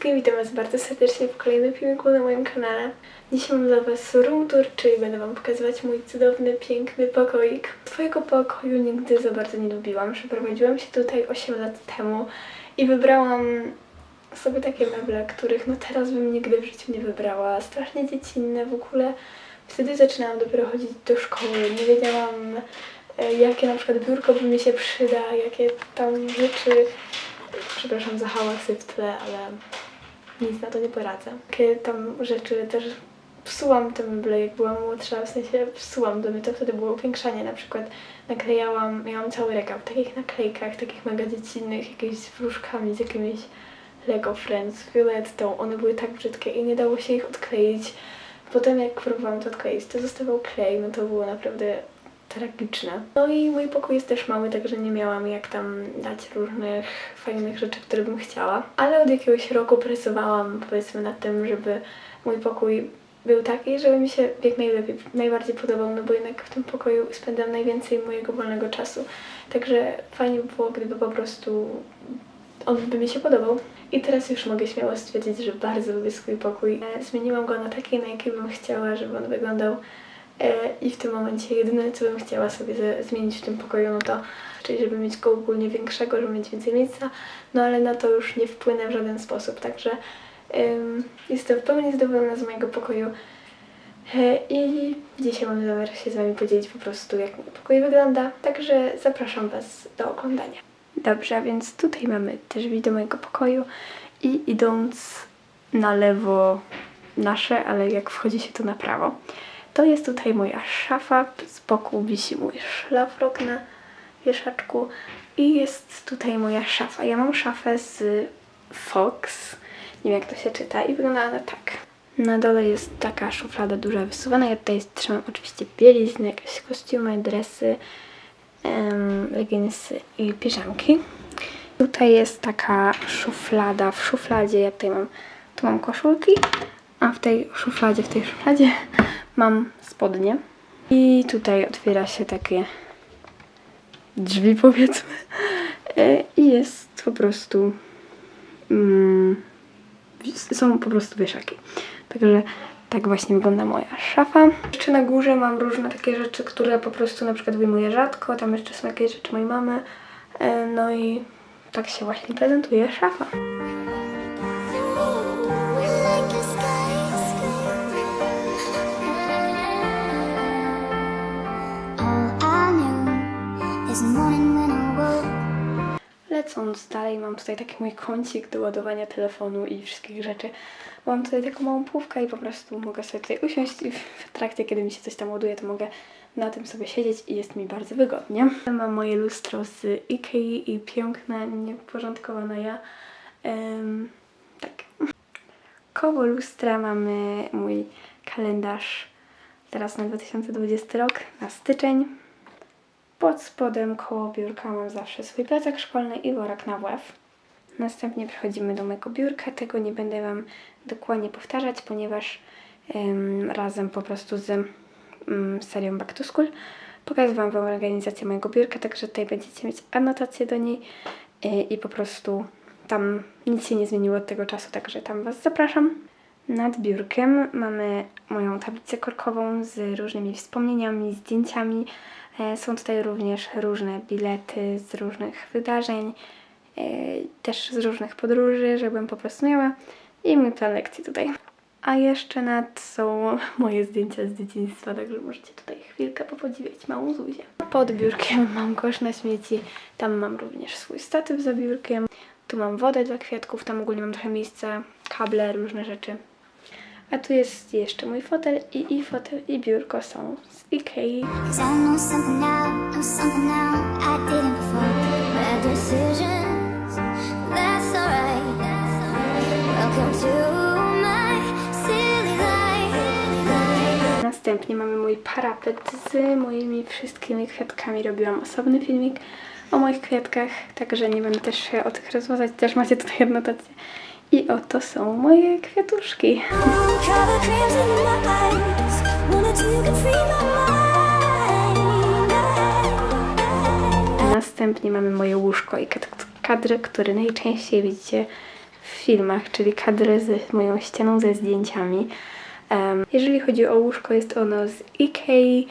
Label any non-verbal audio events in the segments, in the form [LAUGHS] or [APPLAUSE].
wszystkim, witam Was bardzo serdecznie w kolejnym filmiku na moim kanale. Dzisiaj mam dla Was room tour, czyli będę Wam pokazywać mój cudowny, piękny pokoik. Twojego pokoju nigdy za bardzo nie lubiłam. Przeprowadziłam się tutaj 8 lat temu i wybrałam sobie takie meble, których no teraz bym nigdy w życiu nie wybrała. Strasznie dziecinne w ogóle. Wtedy zaczynałam dopiero chodzić do szkoły. Nie wiedziałam, e, jakie na przykład biurko by mi się przyda, jakie tam rzeczy Przepraszam za hałasy w tle, ale nic na to nie poradzę. Jakie tam rzeczy też psułam te meble, jak byłam młodsza, w sensie psułam domy, to wtedy było upiększanie. Na przykład naklejałam, miałam cały regał w takich naklejkach, takich mega dziecinnych, jakimiś z wróżkami, z jakimiś Lego Friends, Violettą. One były tak brzydkie i nie dało się ich odkleić. Potem jak próbowałam to odkleić, to zostawał klej, no to było naprawdę tragiczne. No i mój pokój jest też mały, także nie miałam jak tam dać różnych fajnych rzeczy, które bym chciała. Ale od jakiegoś roku pracowałam powiedzmy nad tym, żeby mój pokój był taki, żeby mi się jak najlepiej, najbardziej podobał, no bo jednak w tym pokoju spędzam najwięcej mojego wolnego czasu. Także fajnie by było, gdyby po prostu on by mi się podobał. I teraz już mogę śmiało stwierdzić, że bardzo lubię swój pokój. E, Zmieniłam go na taki, na jaki bym chciała, żeby on wyglądał. E, I w tym momencie jedyne, co bym chciała sobie zmienić w tym pokoju, no to, czyli żeby mieć go ogólnie większego, żeby mieć więcej miejsca, no ale na to już nie wpłynę w żaden sposób, także em, jestem w pełni zadowolona z mojego pokoju. E, I dzisiaj mam zamiar się z Wami podzielić po prostu, jak mój pokój wygląda. Także zapraszam Was do oglądania. Dobrze, a więc tutaj mamy też drzwi do mojego pokoju i idąc na lewo nasze, ale jak wchodzi się to na prawo, to jest tutaj moja szafa. Z boku wisi mój szlafrok na wieszaczku i jest tutaj moja szafa. Ja mam szafę z Fox, nie wiem jak to się czyta i wygląda ona tak. Na dole jest taka szuflada duża wysuwana. Ja tutaj trzymam oczywiście bielizny, jakieś kostiumy, dresy, em, leginsy i piżamki. Tutaj jest taka szuflada. W szufladzie ja tutaj mam, tu mam koszulki, a w tej szufladzie, w tej szufladzie mam spodnie. I tutaj otwiera się takie drzwi powiedzmy. E, I jest po prostu mm, są po prostu wieszaki. Także tak właśnie wygląda moja szafa. Jeszcze na górze mam różne takie rzeczy, które po prostu na przykład wyjmuję rzadko. Tam jeszcze są jakieś rzeczy mojej mamy. E, No i tak się właśnie prezentuje szafa. Lecąc dalej, mam tutaj taki mój kącik do ładowania telefonu i wszystkich rzeczy. Mam tutaj taką małą półkę i po prostu mogę sobie tutaj usiąść i w trakcie, kiedy mi się coś tam ładuje, to mogę na tym sobie siedzieć i jest mi bardzo wygodnie. Mam moje lustro z Ikei i piękne, nieporządkowane ja. Tak. Koło lustra mamy mój kalendarz teraz na 2020 rok, na styczeń. Pod spodem koło biurka mam zawsze swój plecak szkolny i worek na WF. Następnie przechodzimy do mojego biurka. Tego nie będę Wam dokładnie powtarzać, ponieważ em, razem po prostu z em, serią Back to School Wam organizację mojego biurka, także tutaj będziecie mieć anotacje do niej e, i po prostu tam nic się nie zmieniło od tego czasu, także tam Was zapraszam. Nad biurkiem mamy moją tablicę korkową z różnymi wspomnieniami, zdjęciami. E, Są tutaj również różne bilety z różnych wydarzeń, e, też z różnych podróży, żebym po prostu miała i mój plan lekcji tutaj. A jeszcze nad są [LAUGHS] moje zdjęcia z dzieciństwa, także możecie tutaj chwilkę popodziwiać małą Zuzię. Pod biurkiem [LAUGHS] mam kosz na śmieci, tam mam również swój statyw za biurkiem. Tu mam wodę dla kwiatków, tam ogólnie mam trochę miejsca, kable, różne rzeczy. A tu jest jeszcze mój fotel i, i fotel i biurko są z Ikei. Następnie mamy mój parapet z moimi wszystkimi kwiatkami. Robiłam osobny filmik o moich kwiatkach, także nie będę też się o tych rozważać. Też macie tutaj [LAUGHS] adnotację. I oto są moje kwiatuszki. Następnie mamy moje łóżko i kad- kadr, który najczęściej widzicie filmach, czyli kadry z moją ścianą ze zdjęciami. Jeżeli chodzi o łóżko, jest ono z Ikei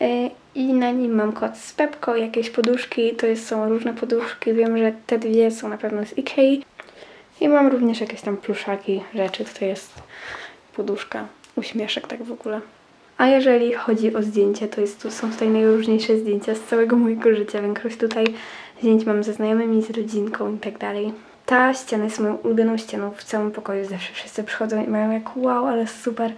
e, i na nim mam kod z Pepko, jakieś poduszki, to jest, są różne poduszki, wiem, że te dwie są na pewno z Ikei. I mam również jakieś tam pluszaki, rzeczy, to jest poduszka, uśmieszek tak w ogóle. A jeżeli chodzi o zdjęcia, to jest, tu są tutaj najróżniejsze zdjęcia z całego mojego życia. Większość tutaj zdjęć mam ze znajomymi, z rodzinką i tak dalej. Ta ściana jest moją ulubioną ścianą w całym pokoju. Zawsze wszyscy przychodzą i mają jak wow, ale super.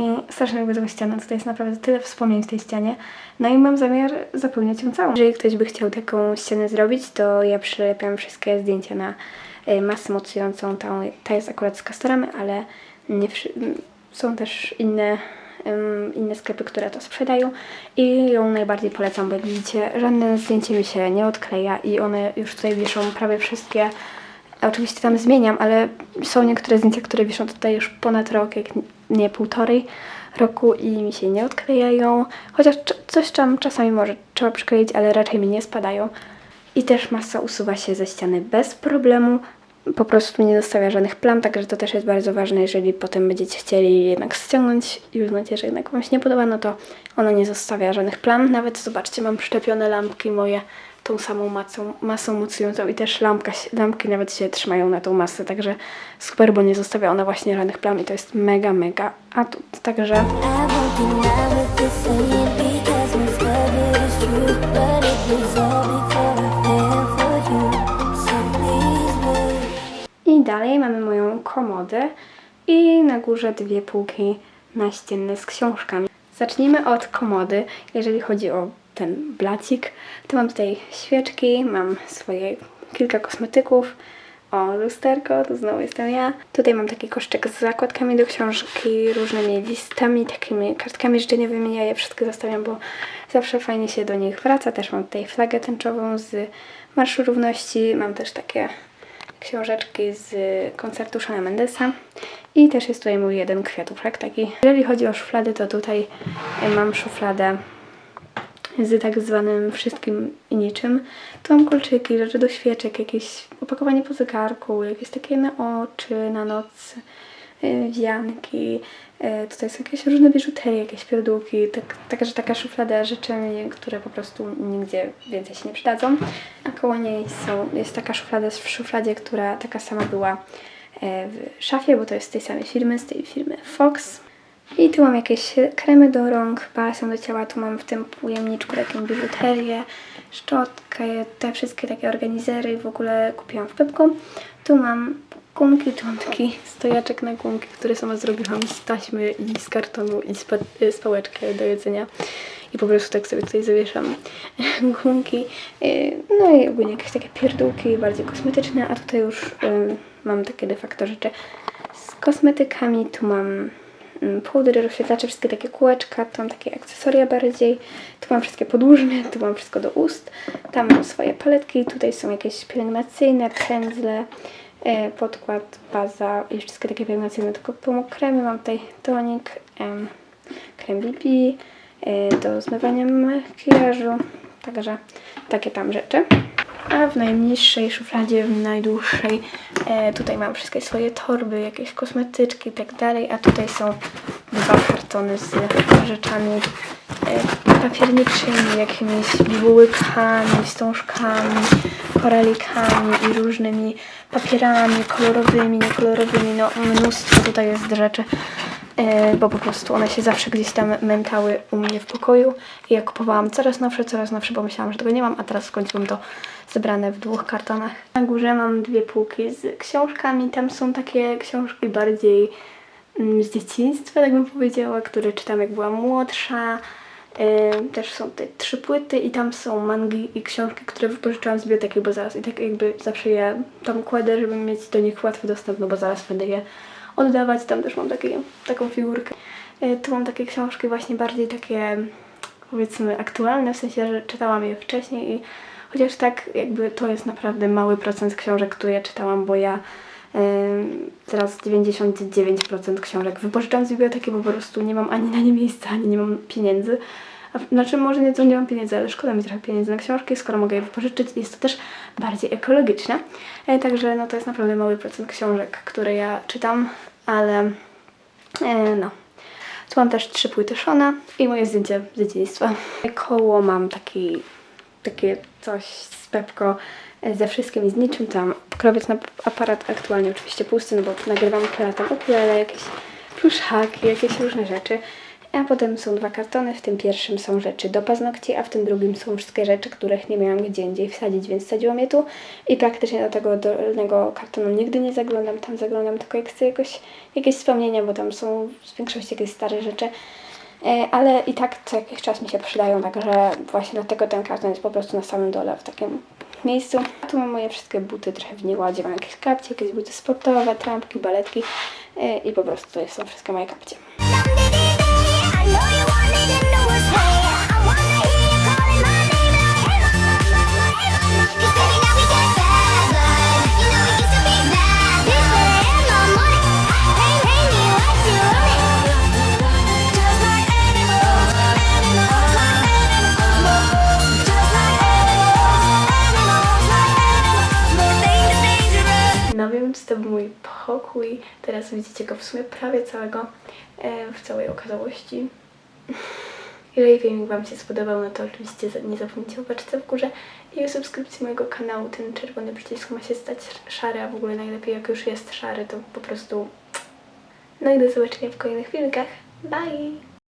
I strasznie lubię tą ścianę. Tutaj jest naprawdę tyle wspomnień w tej ścianie. No i mam zamiar zapełniać ją całą. Jeżeli ktoś by chciał taką ścianę zrobić, to ja przylepiam wszystkie zdjęcia na masę mocującą. Ta, ta jest akurat z Castoramy, ale nie są też inne, inne sklepy, które to sprzedają i ją najbardziej polecam, bo widzicie, żadne zdjęcie mi się nie odkleja i one już tutaj wiszą prawie wszystkie. Oczywiście tam zmieniam, ale są niektóre zdjęcia, które wiszą tutaj już ponad rok, jak nie półtorej roku i mi się nie odklejają. Chociaż coś tam czasami może trzeba przykleić, ale raczej mi nie spadają. I też masa usuwa się ze ściany bez problemu. Po prostu nie zostawia żadnych plam, także to też jest bardzo ważne, jeżeli potem będziecie chcieli jednak ściągnąć i uznacie, że jednak Wam się nie podoba, no to ono nie zostawia żadnych plam. Nawet zobaczcie, mam przyczepione lampki moje tą samą masą, masą mocującą i też lampka, lampki nawet się trzymają na tą masę, także super, bo nie zostawia ona właśnie żadnych plam i to jest mega, mega atut. Także dalej mamy moją komodę i na górze dwie półki naścienne z książkami. Zacznijmy od komody. Jeżeli chodzi o ten blacik, to mam tutaj świeczki, mam swoje kilka kosmetyków. O, lusterko, to znowu jestem ja. Tutaj mam taki koszyczek z zakładkami do książki, różnymi listami, takimi kartkami życzeniowymi. Ja je wszystkie zostawiam, bo zawsze fajnie się do nich wraca. Też mam tutaj flagę tęczową z Marszu Równości. Mam też takie książeczki z koncertu Shona Mendesa i też jest tutaj mój jeden kwiatuszek taki. Jeżeli chodzi o szuflady, to tutaj e, mam szufladę z tak zwanym wszystkim i niczym. Tu mam kolczyki, rzeczy do świeczek, jakieś opakowanie po zegarku, jakieś takie na oczy, na noc, wianki. E, Tutaj są jakieś różne biżuterie, jakieś pierdółki, tak, także taka szuflada rzeczami, które po prostu nigdzie więcej się nie przydadzą. A koło niej są, jest taka szuflada w szufladzie, która taka sama była e, w szafie, bo to jest z tej samej firmy, z tej firmy Fox. I tu mam jakieś kremy do rąk, balsam do ciała, tu mam w tym pojemniczku taką biżuterię, szczotkę, te wszystkie takie organizery w ogóle kupiłam w Pepko. Tu mam gumki, tu mam taki stojaczek na gumki, które sama zrobiłam z taśmy i z kartonu i z, pa- z pałeczkę do jedzenia. I po prostu tak sobie tutaj zawieszam [LAUGHS] gumki. Yy, No i ogólnie jakieś takie pierdółki bardziej kosmetyczne, a tutaj już yy, mam takie de facto rzeczy z kosmetykami. Tu mam mm, pudery, rozświetlacze, wszystkie takie kółeczka, tu mam takie akcesoria bardziej, tu mam wszystkie podłużne, tu mam wszystko do ust, tam mam swoje paletki, tutaj są jakieś pielęgnacyjne, pędzle, e, podkład, baza i wszystkie takie pielęgnacyjne, tylko pomógł kremy, mam tutaj tonik, em, krem BB, e, do zmywania makijażu, także takie tam rzeczy. A w najniższej szufladzie, w najdłuższej, e, tutaj mam wszystkie swoje torby, jakieś kosmetyczki i tak dalej, a tutaj są dwa kartony z rzeczami e, papierniczymi, jakimiś bibułykami, wstążkami, koralikami i różnymi papierami kolorowymi, niekolorowymi, no mnóstwo tutaj jest rzeczy, bo po prostu one się zawsze gdzieś tam mętały u mnie w pokoju i ja kupowałam coraz nowsze, coraz nowsze, bo myślałam, że tego nie mam, a teraz mam to zebrane w dwóch kartonach. Na górze mam dwie półki z książkami, tam są takie książki bardziej mm, z dzieciństwa, tak bym powiedziała, które czytam jak byłam młodsza. Yy, też są te trzy płyty i tam są mangi i książki, które wypożyczyłam z biblioteki, bo zaraz i tak jakby zawsze je tam kładę, żeby mieć do nich łatwy dostęp, no bo zaraz będę je oddawać. Tam też mam takie, taką figurkę. Yy, tu mam takie książki właśnie bardziej takie powiedzmy aktualne, w sensie, że czytałam je wcześniej i chociaż tak jakby to jest naprawdę mały procent książek, które ja czytałam, bo ja Ym, Teraz 99% książek wypożyczam z biblioteki, bo po prostu nie mam ani na nie miejsca, ani nie mam pieniędzy. A, znaczy, może nie, to nie mam pieniędzy, ale szkoda mi trochę pieniędzy na książki, skoro mogę je wypożyczyć. Jest to też bardziej ekologiczne. E, także no, to jest naprawdę mały procent książek, które ja czytam, ale e, no. Tu mam też trzy płyty Shona i moje zdjęcie z dzieciństwa. Koło mam taki, takie coś z Pepko e, ze wszystkim i z niczym tam. Krowiec na aparat aktualnie oczywiście pusty, no bo nagrywam aparatem ukulele, jakieś pluszaki, jakieś różne rzeczy. A potem są dwa kartony, w tym pierwszym są rzeczy do paznokci, a w tym drugim są wszystkie rzeczy, których nie miałam gdzie indziej wsadzić, więc wsadziłam je tu i praktycznie do tego dolnego kartonu nigdy nie zaglądam, tam zaglądam tylko jak chcę jakoś, jakieś wspomnienia, bo tam są w większości jakieś stare rzeczy, E, ale i tak co jakiś czas mi się przydają, także właśnie dlatego ten karton jest po prostu na samym dole w takim miejscu. A tu mam moje wszystkie buty trochę w nieładzie, mam jakieś kapcie, jakieś buty sportowe, trampki, baletki e, i po prostu to są wszystkie moje kapcie. No więc to był mój pokój. Teraz widzicie go w sumie prawie całego, e, w całej okazałości. Jeżeli filmik Wam się spodobał, no to oczywiście nie zapomnijcie o paczce w górze i o subskrypcji mojego kanału. Ten czerwony przycisk ma się stać szary, a w ogóle najlepiej jak już jest szary, to po prostu... No i do zobaczenia w kolejnych filmikach. Bye!